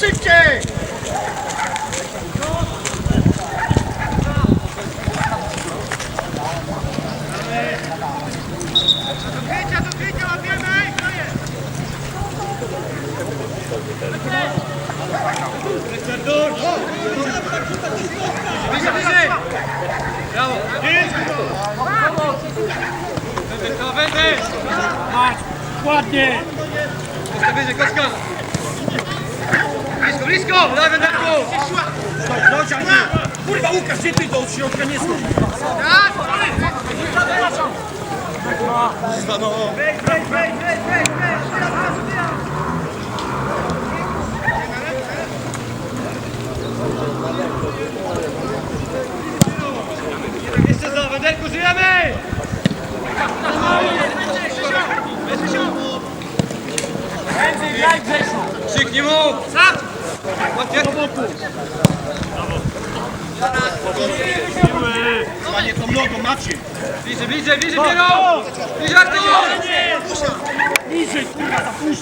Szybciej! Ładnie! Koska wyżej, koska! Blisko, Wenderku! Chodź, Andrzej! Kurwa, Łukasz, gdzie ty do środka nie schodź? Kurwa, no! Jeszcze za, Wenderku, żyjemy! Krzyknij mu! Sam! Panie, to mnogo macie! Bliżej, bliżej, bliżej, Piero! Bliżej, Artur! Niżej, kurwa, zapuść!